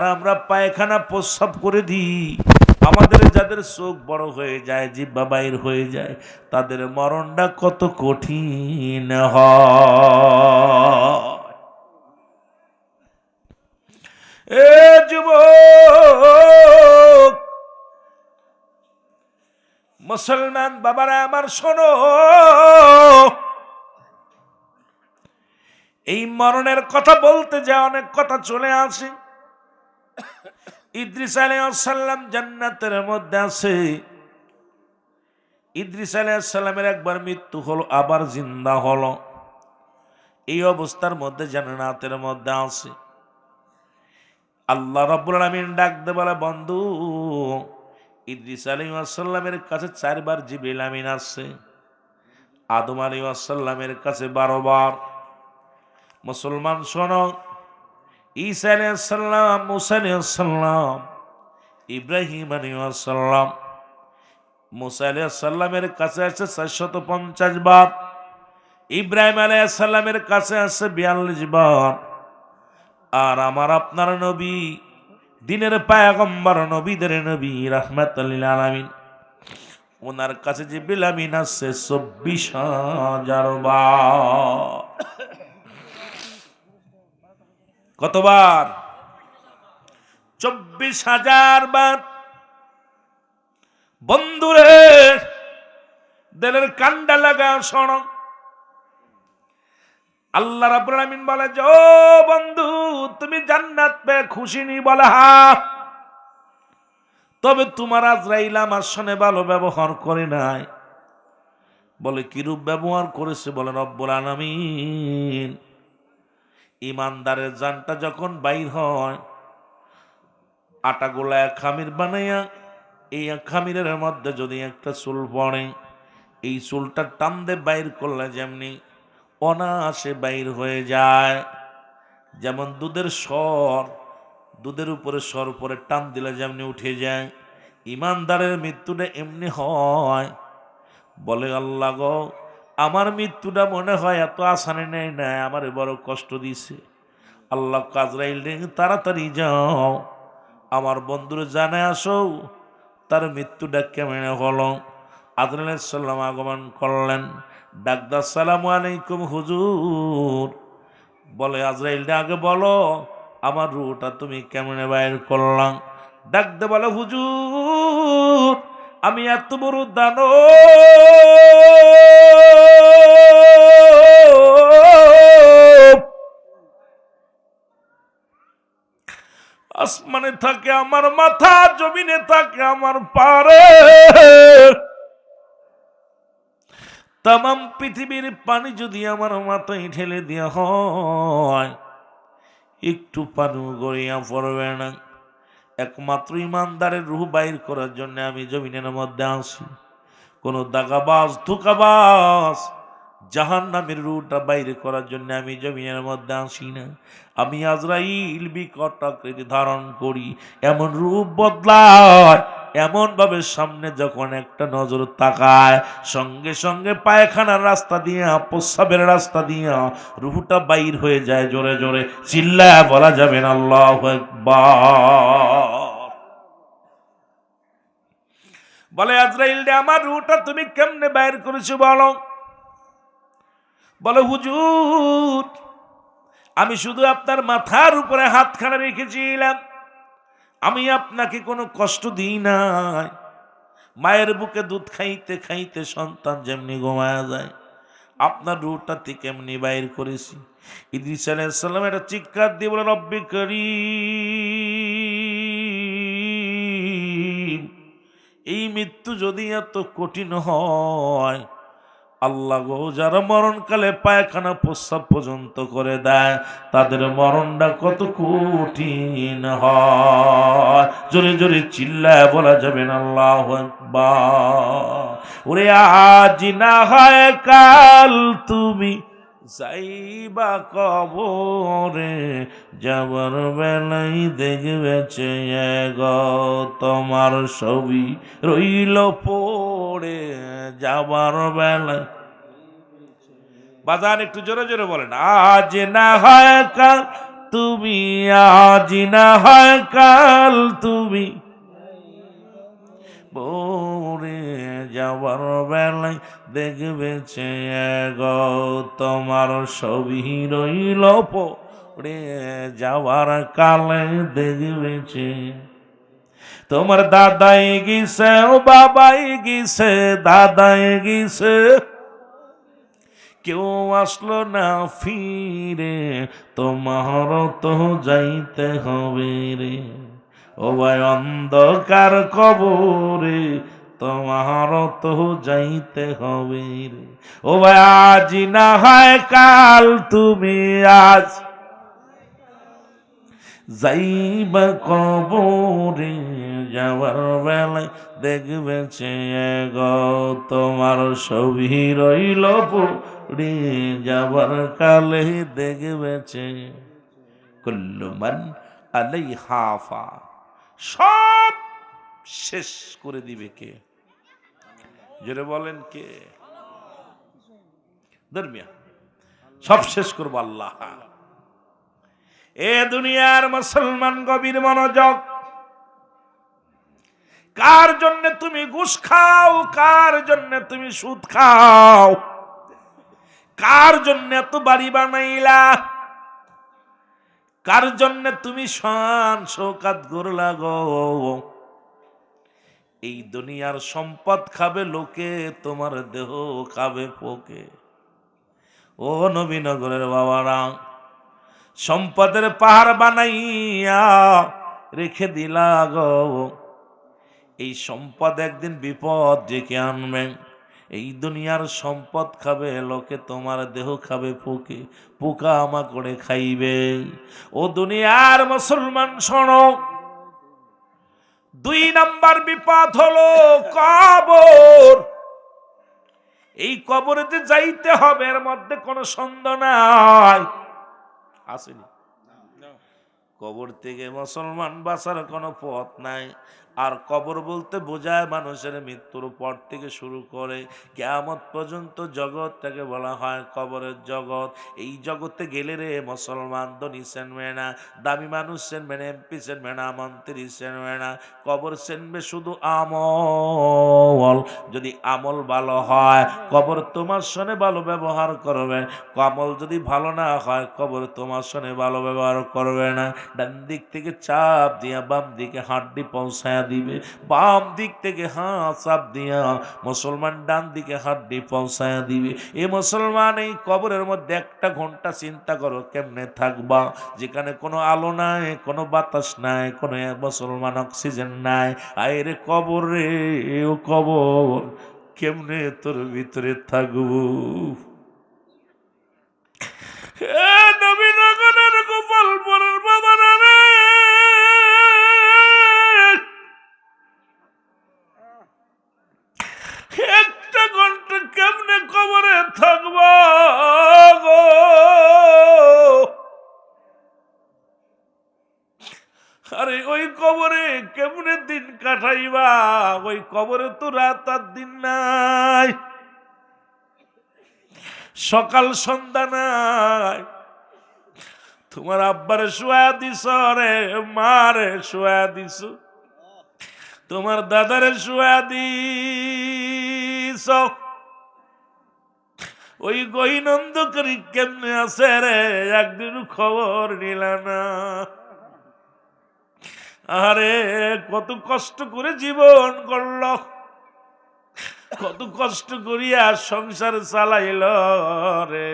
আমরা পায়খানা প্রস্রাব করে দিই। আমাদের যাদের চোখ বড় হয়ে যায়, জিব্বা বাইর হয়ে যায়, তাদের মরণটা কত কঠিন যুবক, মুসলমান বাবারা আমার শোনো। এই মরণের কথা বলতে যা অনেক কথা চলে আসে। ইদ্রিস আলাইসাল্লাম জান্নাতের মধ্যে আছে। ইদ্রিস আলাইসাল্লামের একবার মৃত্যু হলো, আবার জিন্দা হলো। এই অবস্থার মধ্যে জান্নাতের মধ্যে আছে। আল্লাহ রব্বুল আলমিন ডাকতে বলে, বন্ধু, ইদ্রিস আলী আসাল্লামের কাছে চারবার জিবরিল আমিন আসছে আদম আলী কাছে বারো বার। মুসলমান শোনো ঈসা আলাইসাল্লাম মুসা আলাইসাল্লাম ইব্রাহিম আলাইসাল্লাম মুসা আলাইসাল্লামের কাছে আছে চারশত পঞ্চাশ বার। ইব্রাহিম আলাইসাল্লামের কাছে আছে বিয়াল্লিশ বার। আর আমার আপনার নবী, দিনের পায়াগম্বর নবীদের নবী রাহমাত আলামিন। ওনার কাছে যে বিলামিন আছে চব্বিশ হাজার বার। কতবার? চব্বিশ হাজার বার। বন্ধুরে, দেলের কান্ডা লাগা শোনো। আল্লাহ আলামিন বলে যে ও বন্ধু, তুমি জান্নাত পেয়ে খুশি নি বলে হা। তবে তোমার আজরাইল আমার সনে ভালো ব্যবহার করে নাই। বলে, কিরূপ ব্যবহার করেছে বলে রব্বুল আলামিন? ইমানদারের জানটা যখন বাইর হয়, আটা গোলায় খামির বানাইয়া, এই খামিরের মধ্যে যদি একটা চুল পড়ে, এই চুলটা টান দিয়ে বাইর করলে যেমনি অনায়াসে বাইর হয়ে যায়। যেমন দুধের স্বর, দুধের উপরে স্বর পরে টান দিলে যেমনি উঠে যায়, ইমানদারের মৃত্যুটা এমনি হয়। বলে আল্লাহ গো আমার মৃত্যুটা মনে হয় এত আসানে নেই না আমারে বড় কষ্ট দিছে। আল্লাহ কাজরাইল তাড়াতাড়ি যাও। আমার বন্ধুর জানে আসো, তার মৃত্যুটা কেমন হলো। আদরাল্লাম আগমন করলেন। ডাকদার সালাম আলাইকুম হুজুর। বলে আজরাইলটা আগে বলো, আমার রুটা তুমি কেমনে বাইর করলাম? ডাকতে বলে, হুজুর আমি এত বড় দানো আসমানে থাকে আমার মাথা, জমিনে থাকে আমার পারে। তাম পৃথিবীর পানি যদি আমার মাথায় ঠেলে দেওয়া হয়, একটু পানি গড়িয়া পড়বে না। একমাত্র ইমানদারের রুহ বাইর করার জন্য আমি জমিনের মধ্যে আসি কোনো দাগাবাজ, ধোকাবাজ জাহান নামের রুটা বাইরে করার জন্য আমি জমিনের মধ্যে আসি না। আমি আজরাইল বিকট আকৃতি ধারণ করি, এমন রূপ বদলায় এমন ভাবে সামনে যখন একটা নজর তাকায়, সঙ্গে সঙ্গে পায়খানার রাস্তা দিয়া, প্রস্রাবের রাস্তা দিয়া, রুহুটা বাইর হয়ে যায় জোরে জোরে। চিল্লায় বলা যাবে না, আল্লাহ বলে, আজরাইল রে, আমার রুটা তুমি কেমনে বাইর করেছ বলো? বলে, হুজুর, আমি শুধু আপনার মাথার উপরে হাতখানা রেখেছিলাম। আমি আপনাকে কোনো কষ্ট দিই নাই। মায়ের বুকে দুধ খাইতে খাইতে সন্তান যেমনি ঘুমায়া যায়, আপনার রুটা থেকে এমনি বাইর করেছি। ইদ্রিস আলাইসাল্লাম একটা চিৎকার দিয়ে বলে, রব্বি করি এই মৃত্যু যদি এত কঠিন হয় আল্লাহ গো, যারা মরণকালে পায়খানা প্রস্রাব পর্যন্ত করে দেয়, তাদের মরণটা কত কঠিন হয় জোরে জোরে চিল্লায় বলা যাবে না, আল্লাহ। ওরে আজ না হয় কাল তুমি যাইবা কবরে, যাবার বেলাই দেখবে চেয়ে গো তোমার ছবি রইল পড়ে। যাবার বেলায় বাজান একটু জোরে জোরে বলেন, আজ না হয় কাল, তুমি আজ না হয় কাল, তুমি পরে যাওয়ার বেলায় দেখবে চেয়ে গো, তোমার ছবি রইল পরে যাওয়ার কালে দেখবে তোমার দাদাই গিছে, ও বাবাই গিছে, দাদাই গিসে কেউ আসলো না ফিরে তোমার তো যাইতে হবে রে। ও অন্ধকার কবরে তোমার তো যাইতে হবে রে। ও ভাই আজ না হয় কাল তুমি আজ যাইবা কবরে, যাওয়ার বেলায় দেখবে গো তোমার ছবি রইল পড়ে। যাবার কালে দেখবে কুল্লুমান আলাই হাফা সব শেষ করে দিবে কে? জোরে বলেন কে? ধর্মিয়া, সব শেষ করব আল্লাহ। এ দুনিয়ার মুসলমান গভীর মনোযোগ। কার জন্য তুমি ঘুষ খাও, কার জন্য তুমি সুদ খাও? কার জন্য এত বাড়ি বানাইলা? কার জন্য তুমি শান শোকাত গরলা গো? এই দুনিয়ার সম্পদ খাবে লোকে, তোমার দেহ খাবে পোকে। ও নবীনগরের বাবারা, সম্পদের পাহাড় বানাইয়া রেখে দিলা গো। এই সম্পদ একদিন বিপদ ডেকে আনবে। এই দুনিয়ার সম্পদ খাবে লোকে তোমার দেহ খাবে পোকে পোকা আমা করে খাইবে। ও দুনিয়ার মুসলমান শোনো। দুই নাম্বার বিপদ হলো কবর। এই কবরেতে যাইতে হবে এর মধ্যে কোনো সন্দেহ নাই। আসেনি? কবর থেকে মুসলমান বাঁচার কোনো পথ নাই। আর কবর বলতে বোঝায় মানুষের মৃত্যুর পর থেকে শুরু করে কেয়ামত পর্যন্ত জগৎটাকে বলা হয় কবরের জগৎ। এই জগতে গেলে রে মুসলমান, ধনী সেনবে না, দামি মানুষ সেনবে না, এমপি সেন না, মন্ত্রী সেনবে না, কবর সেনবে শুধু আমল। যদি আমল ভালো হয়, কবর তোমার সনে ভালো ব্যবহার করবে। আমল যদি ভালো না হয়, কবর তোমার সনে ভালো ব্যবহার করবে না। ডান দিক থেকে চাপ দিয়া বাম দিকে হাড্ডি পৌঁছায়া দিবে। বাম দিক থেকে হাঁ, চাপ দিয়া মুসলমান ডান দিকে হাড্ডি পৌঁছায়া দিবে। এ মুসলমান, এই কবরের মধ্যে একটা ঘণ্টা চিন্তা করো, কেমনে থাকবা? যেখানে কোনো আলো নাই, কোনো বাতাস নাই, কোনো মুসলমান অক্সিজেন নাই। আরে কবর রে, ও কবর। কেমনে তোর ভিতরে থাকব? নবীনগরের গোপালপুরের বাবারা রে। একটা ঘণ্টা কেমনে কবরে থাকব আরে ওই কবরে কেমনে দিন কাটাইবা? ওই কবরে তো রাত সকাল সন্ধ্যা নাই। তোমার আব্বারে শোয়া দিস রে, মারে শোয়া দিস তোমার দাদারে শোয়া দিস ওই গহিনন্দ করি কেমনে আছে রে একদিন খবর নিল না। আরে কত কষ্ট করে জীবন করল কত কষ্ট করিয়া সংসার চালাইল রে।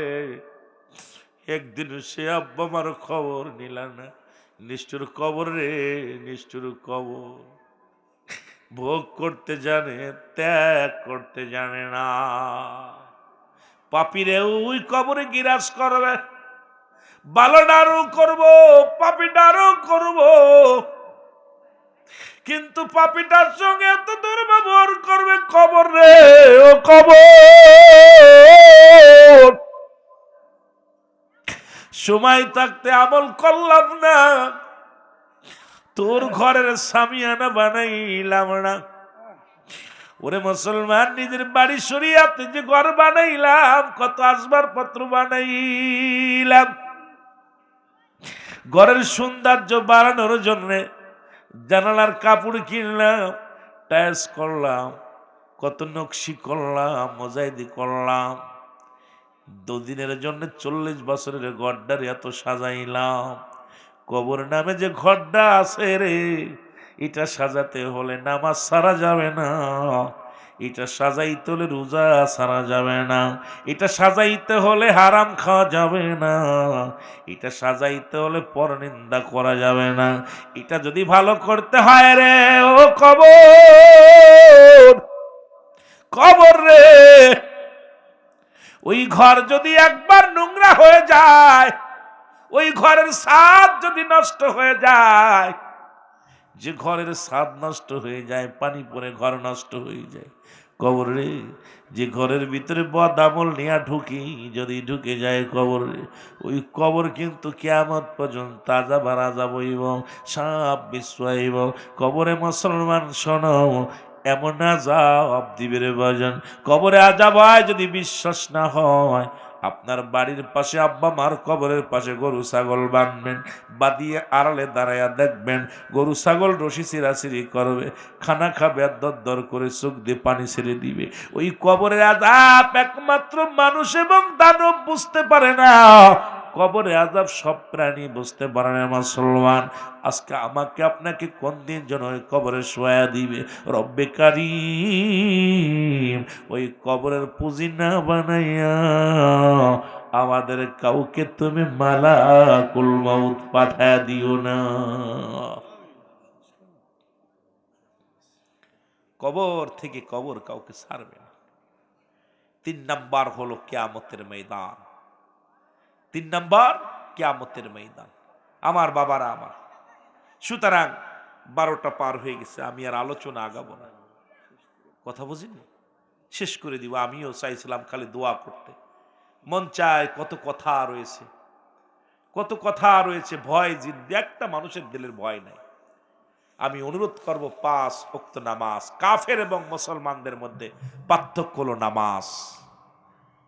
একদিন সে আব্বা মার খবর নিল না। নিষ্ঠুর কবর রে, নিষ্ঠুর কবর ভোগ করতে জানে, ত্যাগ করতে জানে না। পাপিরে ওই কবরে গিরাজ করবে। বালডারও করব পাপিডারও করব। কিন্তু পাপিটার সঙ্গে এত দুর্ব্যবহার করবে কবর রে, ও কবর সময় থাকতে আমল করলাম না, তোর ঘরের সামিয়ানা বানাইলাম না। ওরে মুসলমান, নিজের বাড়ি সরিয়াতে যে ঘর বানাইলাম, কত আসবার পত্র বানাইলাম। ঘরের সৌন্দর্য বাড়ানোর জন্যে জানালার কাপড় কিনলাম, টাইলস করলাম, কত নকশি করলাম, মজাইদি করলাম। দুদিনের জন্য চল্লিশ বছরের ঘরটার এত সাজাইলাম। কবর নামে যে ঘরটা আছে রে, এটা সাজাতে হলে নামাজ সারা যাবে না। এটা সাজাইতে হলে রোজা সারা যাবে না। এটা সাজাইতে হলে হারাম খাওয়া যাবে না। এটা সাজাইতে হলে পরনিন্দা করা যাবে না। এটা যদি ভালো করতে হয় রে, ও কবর। কবর রে। ওই ঘর যদি একবার নোংরা হয়ে যায়, ওই ঘরের স্বাদ যদি নষ্ট হয়ে যায় যে ঘরের স্বাদ নষ্ট হয়ে যায়, পানি পরে ঘর নষ্ট হয়ে যায়। কবরে যে ঘরের ভিতরে বদামল নিয়ে ঢুকি, যদি ঢুকে যায় কবরে ওই কবর কিন্তু কেয়ামত পর্যন্ত তাজা বাড়া যাবইব সাপ বিশ্বইব কবরে মুসলমান শোনাও এমন আজাব দিবে রে বাজান কবরে আজাব হয় যদি বিশ্বাস না হয়। আপনার বাড়ির পাশে আব্বা মার কবরের পাশে গরু, ছাগল বাঁধবেন বাদিয়ে আড়ালে দাঁড়াইয়া দেখবেন, গরু, ছাগল রশি চিরাচিরি করবে, খানা খাবে আর দর দর করে চোখ দিয়ে পানি ছেড়ে দিবে। ওই কবরের আজাব একমাত্র মানুষ এবং দানব বুঝতে পারে না। কবরে আজাব সব প্রাণী বুঝতে পারে না, মুসলমান। আজকে আমাকে আপনাকে কোন দিন যেন ওই কবরে শোয়া দিবে? রব্বে কারিম, ওই কবরের পুঁজি না বানাইয়া আমাদের কাউকে তুমি মালা কুলমাউত পাঠা দিও না। কবর থেকে কবর কাউকে ছাড়বে না। তিন নাম্বার হলো কেয়ামতের ময়দান। তিন নম্বর কেয়ামতের ময়দান। আমার বাবারা আমার। সুতরাং বারোটা পার হয়ে গেছে, আমি আর আলোচনা আগাবো না। কথা বুঝিনি? শেষ করে দিব, আমিও চাইছিলাম খালি দোয়া করতে। মন চায় কত কথা রয়েছে। কত কথা রয়েছে, ভয় জিদ্দি, একটা মানুষের দিলের ভয় নাই। আমি অনুরোধ করব, পাঁচ উক্ত নামাজ, কাফের এবং মুসলমানদের মধ্যে পার্থক্য হলো নামাজ।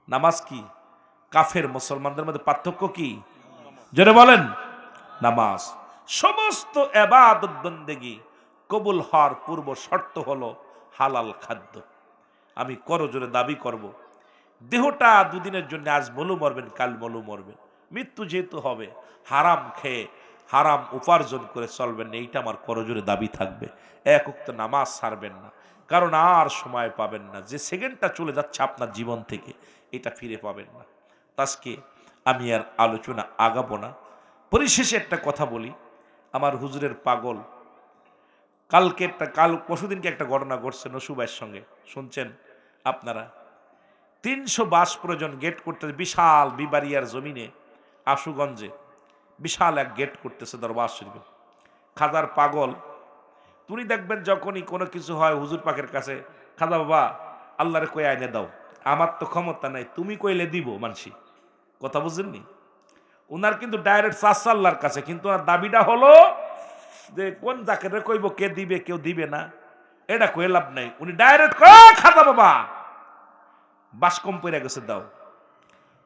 নামাজ কি? কাফের মুসলমানদের মধ্যে পার্থক্য কি? জোরে বলেন, নামাজ। সমস্ত বন্দেগি কবুল হওয়ার পূর্ব শর্ত হলো হালাল খাদ্য। আমি করজোরে দাবি করব। দেহটা দুদিনের জন্য আজ মলু মরবেন, কাল মলু মরবেন। মৃত্যু যেহেতু হবে, হারাম খেয়ে হারাম উপার্জন করে চলবেন না, এইটা আমার করজোরে দাবি থাকবে। এক উক্ত নামাজ ছাড়বেন না, কারণ আর সময় পাবেন না। যে সেকেন্ডটা চলে যাচ্ছে আপনার জীবন থেকে, এটা ফিরে পাবেন না। আজকে আমি আর আলোচনা আগাবো না। পরিশেষে একটা কথা বলি, আমার হুজুরের পাগল। কালকে একটা, কাল পরশুদিনকে একটা ঘটনা ঘটছে নসুবাইয়ের সঙ্গে। শুনছেন আপনারা? তিনশো বাস প্রয়োজন গেট করতে, বিশাল বিবারিয়ার জমিনে, আশুগঞ্জে বিশাল এক গেট করতেছে দরবার শরীফে। খাজার পাগল। তুমি দেখবেন যখনই কোনো কিছু হয় হুজুর পাকের কাছে খাজা বাবা, আল্লাহরে কই আইনে দাও? আমার তো ক্ষমতা নাই, তুমি কইলে দিব মানসি কথা বুঝেননি? ওনার কিন্তু ডাইরেক্ট আল্লাহর কাছে, কিন্তু ওনার দাবিটা হলো যে কোন যাকে রে কইব, কে দিবে, কেউ দিবে না। এটা কয়ে লাভ নাই। উনি ডাইরেক্ট খাতা বাবা, বাস কম পড়ে গেছে, দাও।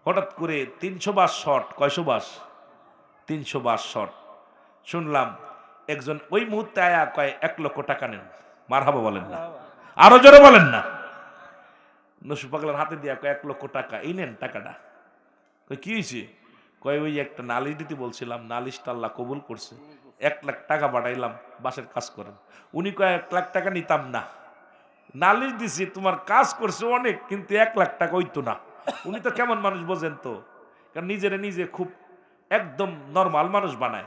হঠাৎ করে তিনশো বাস শট কয়শো বাস? তিনশো বাস শট শুনলাম একজন ওই মুহূর্তে আয়া কয়, এক লক্ষ টাকা নেন। মারহাবা বলেন না। আরও জোরে বলেন না। নসু পাগলার হাতে দিয়া কয়, এক লক্ষ টাকা। এই নেন টাকাটা। কি হয়েছে কয়, ওই একটা নালিশ দিতে বলছিলাম, নালিশটা আল্লাহ কবুল করছে। এক লাখ টাকা পাঠাইলাম বাসের কাজ করেন। উনি কয়, এক লাখ টাকা নিতাম না। নালিশ দিছি, তোমার কাজ করছে অনেক, কিন্তু এক লাখ টাকা হইতো না। উনি তো কেমন মানুষ বোঝেন তো? কারণ নিজেরে নিজে খুব একদম নর্মাল মানুষ বানায়।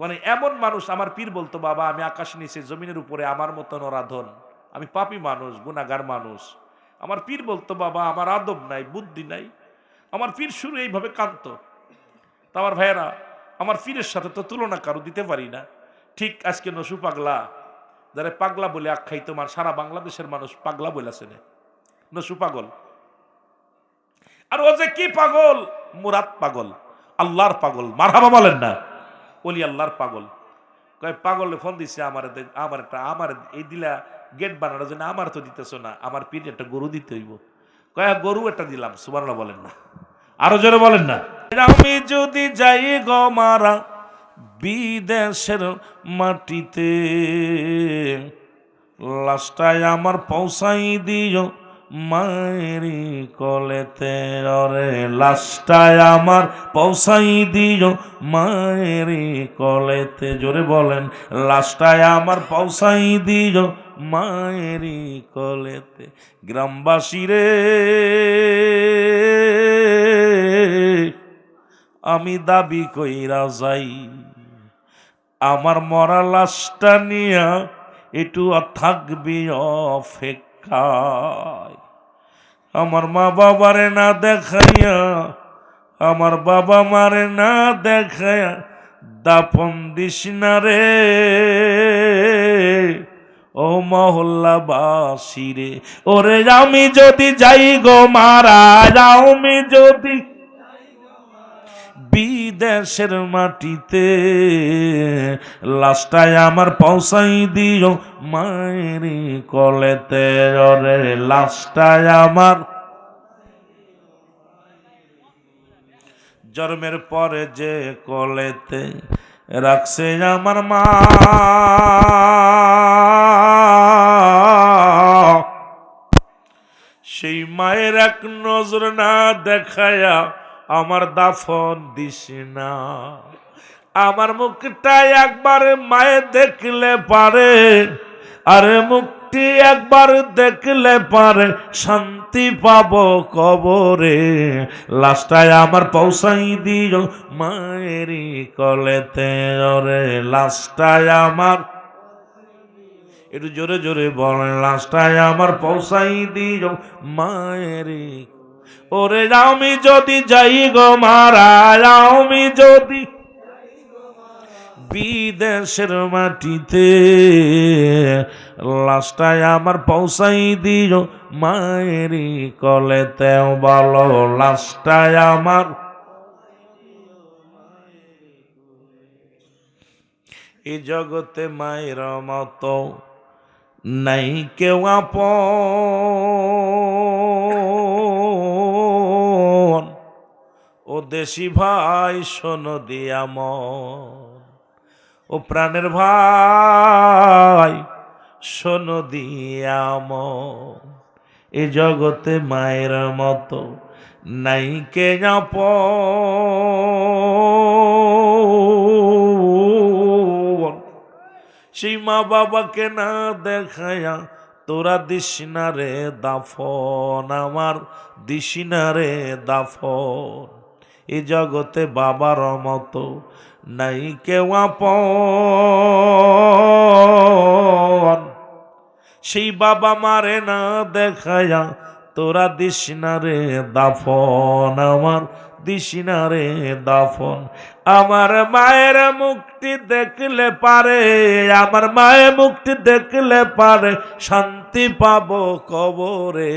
মানে এমন মানুষ আমার পীর বলতো, বাবা, আমি আকাশ নিচে, জমিনের উপরে, আমার মতো নরাধন আমি পাপি মানুষ গুণাগার মানুষ। আমার পীর বলতো, বাবা, আমার আদব নাই, বুদ্ধি নাই। আমার পীর শুরু এইভাবে কাঁদত। তা আমার ভাইয়েরা, আমার পীরের সাথে তো তুলনা কারও দিতে পারি না। ঠিক আজকে নসু পাগলা, যারা পাগলা বলে আখ্যায়িত মান সারা বাংলাদেশের মানুষ পাগলা বলে বলেছে নসু পাগল। আর ও যে কি পাগল? মুরাদ পাগল। আল্লাহর পাগল। মারহাবা বলেন না। বলি আল্লাহর পাগল। কয়, পাগলে ফোন দিছে আমার আমার একটা আমার এই দিলা গেট বানানোর জন্য আমার তো দিতেছ না, আমার পিঠে একটা গরু দিতে হইব। কয়া গরু একটা দিলাম। সুবর্ণ বলেন না। আরও জোরে বলেন না। আমি যদি যাই গো মারা বিদেশের মাটিতে লাস্টায় আমার পৌঁছাই দিও মায়েরি কলেতে। অরে লাস্টায় আমার পৌঁছাই দিও মায়েরি কলেতে। জোরে বলেন লাস্টায় আমার পৌঁছাই দিও মায়েরি কলেতে গ্রামবাসী রে। আমি দাবি কইরা যাই, আমার মরা লাশটা নিয়া একটু থাকবি অপেক্ষায়। আমার মা বাবারে না দেখাইয়া, আমার বাবা মারে না দেখাইয়া দাপন দিস না রে। ও মহল্লা বাসিরে ওরে আমি যদি যাই গো মারা, আমি যদি বিদেশের মাটিতে লাস্টায় আমার পৌঁছাই দিও মায়েরি কলেতে, ওরে লাস্টায় আমার জন্মের পরে যে কলেতে রাখছে আমার মা। সেই মায়ের এক নজর না দেখায়া আমার দাফন দিস না। আমার মুখটা একবার মায়ে দেখলে পারে, আরে মুখটি একবার দেখলে পারে, শান্তি পাব কবরে। লাস্টায় আমার পৌঁছাই দিও মায়েরই কলেতে, ওরে লাস্টায় আমার একটু জোরে জোরে বলেন লাস্টায় আমার পৌঁছাই দিও মায়েরই ওরে আমি যদি যাই গো মারা, আমি যদি বিদেশের মাটিতে লাস্টায় আমার পৌঁছাই দিও মায়েরই কলেতেও বলো লাস্টায় আমার এই জগতে মায়ের মতো নাই কেউ আপন। ও দেশি ভাই, শোন দিয়াম ও প্রাণের ভাই, শোন দিয়াম এ জগতে মায়ের মতো নাই কে আপন। সেই মা বাবাকে না দেখায়া, তোরা দিস না রে দাফন, আমার দিস রে দাফন। এ জগতে বাবার মতো নাই কেউ আপন। সেই বাবা মারে না দেখায়া, তোরা দিস রে দাফন, আমার দিস না রে দাফন। আমার মায়ের মুক্তি দেখলে পারে, আমার মায়ের মুক্তি দেখলে পারে, শান্তি পাবো কবরে।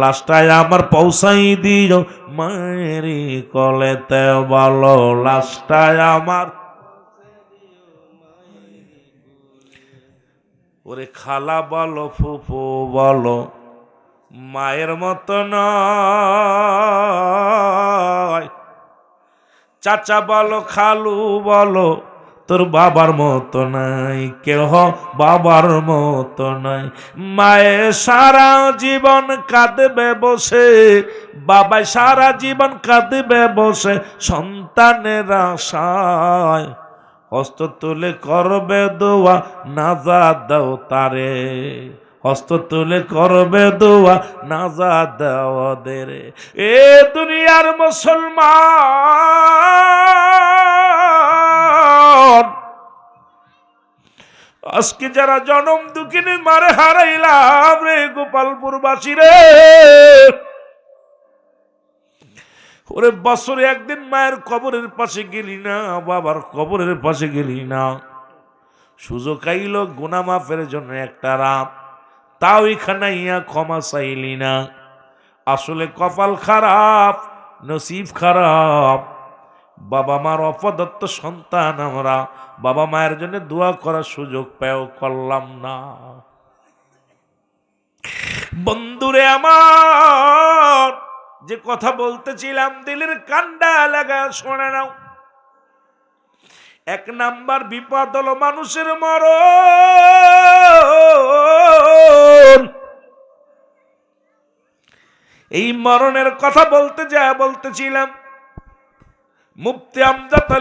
লাস্টায় আমার পৌঁছাই দিও মায়েরই কলেতে, বলো লাস্টায় আমার ওরে খালা বলো, ফুফু বলো মায়ের মতো চাচা বলো, খালু বলো, তোর বাবার মতো নাই, কেহ বাবার মতো নাই। মায়ে সারা জীবন কাঁদবে বসে, বাবাই সারা জীবন কাঁদবে বসে, সন্তানের আশায়। হস্ত তুলে করবে দোয়া নাজা দাও তারে। হস্ত তুলে করবে দোয়া নাজা দাও দেরে এ দুনিয়ার মুসলমান! আজকে যারা জনম দুঃখিনী মারে হারাইলাম রে গোপালপুরবাসী রে ওরে বছরে একদিন মায়ের কবরের পাশে গেলি না, বাবার কবরের পাশে গেলি না। সুযোগ আইল গুনা মাফের জন্য একটা রাত। তাও এখানে ইয়া ক্ষমা চাইলি না। আসলে কপাল খারাপ, নসিব খারাপ। বাবা মার অপদত্ত সন্তান আমরা, বাবা মায়ের জন্য দোয়া করার সুযোগ পেও করলাম না। বন্ধুরে আমার, যে কথা বলতেছিলাম, দিলের কান্ডা লাগা, শোনে নাও। এক নাম্বার বিপদ হলো মানুষের মরণ। এই মরণের কথা বলতে যা বলতেছিলাম। মুফতি আমজাত